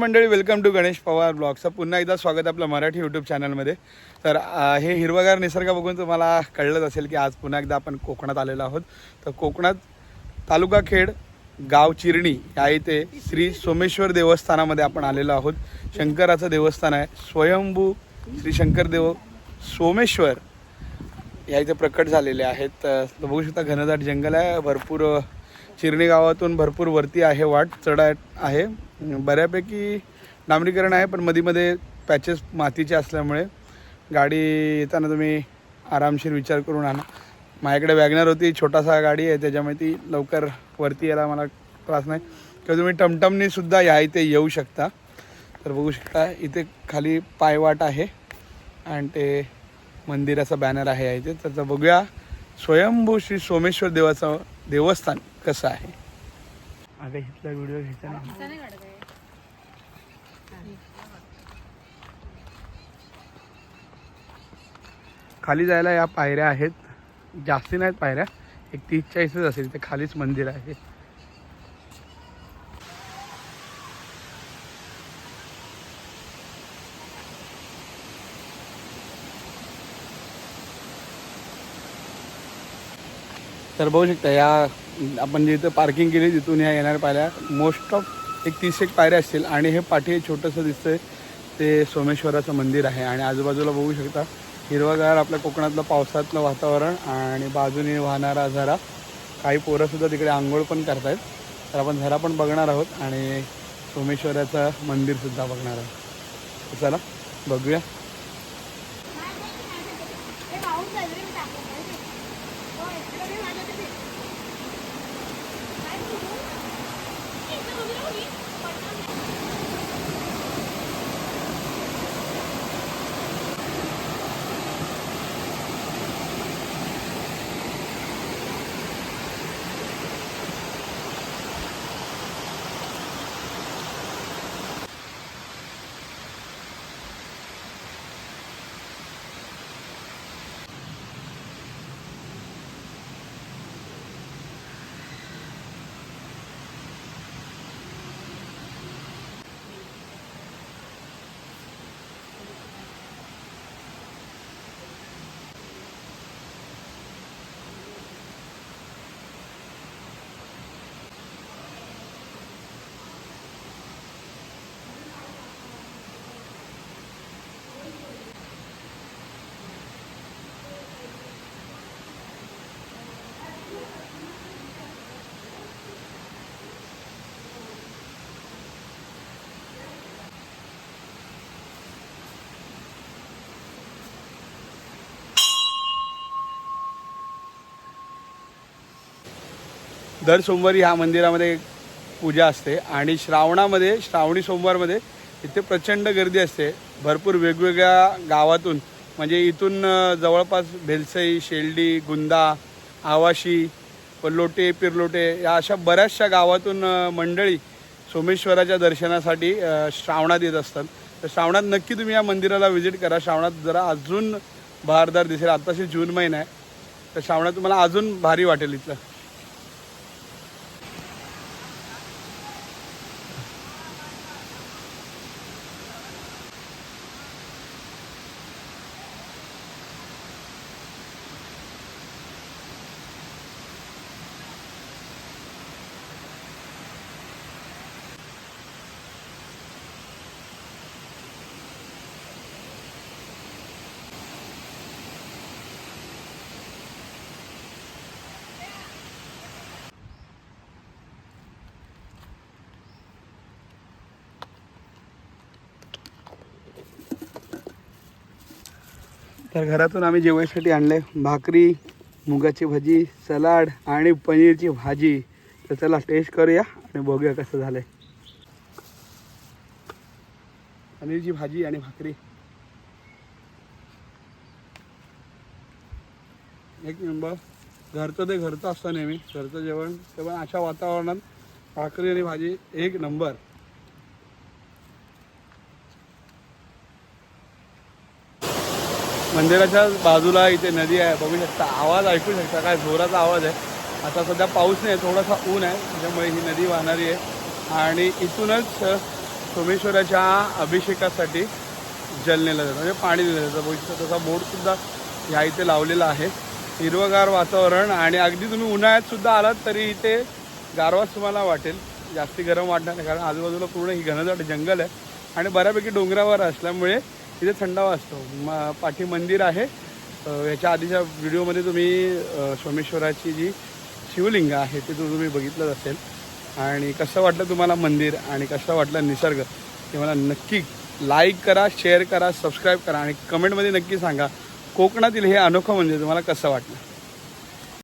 मंडळी welcome to Ganesh Pawar ब्लॉगचं पुन्हा एकदा स्वागत आपलं मराठी यूट्यूब चॅनलमध्ये तर हे हिरवगार निसर्ग बघून तुम्हाला कळलंच असेल की आज पुन्हा एकदा आपण कोकणात आलेलो आहोत. तर कोकणात तालुका खेड गाव चिरणी या इथे श्री सोमेश्वर देवस्थानामध्ये आपण आलेलो आहोत. शंकराचं देवस्थान आहे. स्वयंभू श्री शंकरदेव सोमेश्वर या इथे प्रकट झालेले आहेत. तर बघू शकता घनदाट जंगल आहे. भरपूर चिरणी गावातून भरपूर वरती आहे वाट चढ आहे. बऱ्यापैकी डांबरीकरण आहे पण मध्ये पॅचेस मातीचे असल्यामुळे गाडी येताना तुम्ही आरामशीर विचार करून आणा. माझ्याकडे वॅगनर होती छोटासा गाडी आहे त्याच्यामुळे ती लवकर वरती यायला मला त्रास नाही. किंवा तुम्ही टमटमनीसुद्धा या इथे येऊ शकता. तर बघू शकता इथे खाली पायवाट आहे आणि ते मंदिराचा बॅनर आहे या इथे. तर बघूया स्वयंभू श्री सोमेश्वर देवाचं देवस्थान कसं आहे. अगं इथला व्हिडिओ घ्यायचा नाही खाली जायला या पायऱ्या आहेत. जास्ती नाहीत पायऱ्या. एक तीस चाळीसच असेल. इथे खालीच मंदिर आहे. तर बघू शकता या आपण जे इथं पार्किंग केली तिथून ह्या येणाऱ्या पायऱ्या. मोस्ट ऑफ एक तीस एक पायऱ्या असतील आणि हे पाठी छोटंसं दिसतंय. ते सोमेश्वराचं मंदिर आहे आणि आजूबाजूला बघू शकता हिरवागार आपल्या कोकणातलं पावसातलं वातावरण आणि बाजूने वाहणारा झरा. काही पोरंसुद्धा तिकडे आंघोळ पण करतायत. तर आपण झरा पण बघणार आहोत आणि सोमेश्वराचं मंदिरसुद्धा बघणार आहोत. तर चला बघूया. दर सोमवारी ह्या मंदिरामध्ये पूजा असते आणि श्रावणामध्ये श्रावणी सोमवारमध्ये इथे प्रचंड गर्दी असते. भरपूर वेगवेगळ्या गावातून म्हणजे इथून जवळपास भेलसई शेल्डी गुंदा आवाशी पल्लोटे पिरलोटे या अशा बऱ्याचशा गावातून मंडळी सोमेश्वराच्या दर्शनासाठी श्रावणात येत असतात. तर श्रावणात नक्की तुम्ही या मंदिराला व्हिजिट करा. श्रावणात जरा अजून बहारदार दिसेल. आत्ताशी जून महिना आहे. तर श्रावणात तुम्हाला अजून भारी वाटेल इथलं. तर घरातून आम्ही जेवायसाठी आणले. भाकरी मुगाची भाजी सलाड आणि पनीरची भाजी. तर चला टेस्ट करूया आणि बघूया कसं झालंय. पनीरची भाजी आणि भाकरी. एक नंबर घरचं ते घरचं असतं नेहमी. घरचं जेवण ते पण अशा वातावरणात भाकरी आणि भाजी एक नंबर. मंदिराच्या बाजूला इथे नदी आहे. बघू शकता. आवाज ऐकू शकता. काय जोराचा आवाज आहे. आता सध्या पाऊस नाही थोडासा ऊन आहे. त्याच्यामुळे ही नदी वाहणारी आहे. आणि इथूनच सोमेश्वराच्या अभिषेकासाठी जल म्हणजे नेलं जातं. म्हणजे पाणी दिलं जातं. बघितलं तसा बोटसुद्धा ह्या इथे लावलेला आहे. हिरवगार वातावरण आणि अगदी तुम्ही उन्हाळ्यातसुद्धा आलात तरी इथे गारवाच तुम्हाला वाटेल. जास्ती गरम वाटणार नाही. कारण आजूबाजूला पूर्ण ही घनदाट जंगल आहे. आणि बऱ्यापैकी डोंगरावर असल्यामुळे तिथे थंडावा असतो. म पाठी मंदिर आहे. याच्या आधीच्या व्हिडिओमध्ये तुम्ही सोमेश्वराची जी शिवलिंग आहे ते तुम्ही बघितलंच असेल आणि कसं वाटलं तुम्हाला मंदिर आणि कसं वाटलं निसर्ग ते मला नक्की लाईक करा शेअर करा सबस्क्राईब करा आणि कमेंटमध्ये नक्की सांगा कोकणातील हे अनोखं म्हणजे तुम्हाला कसं वाटलं?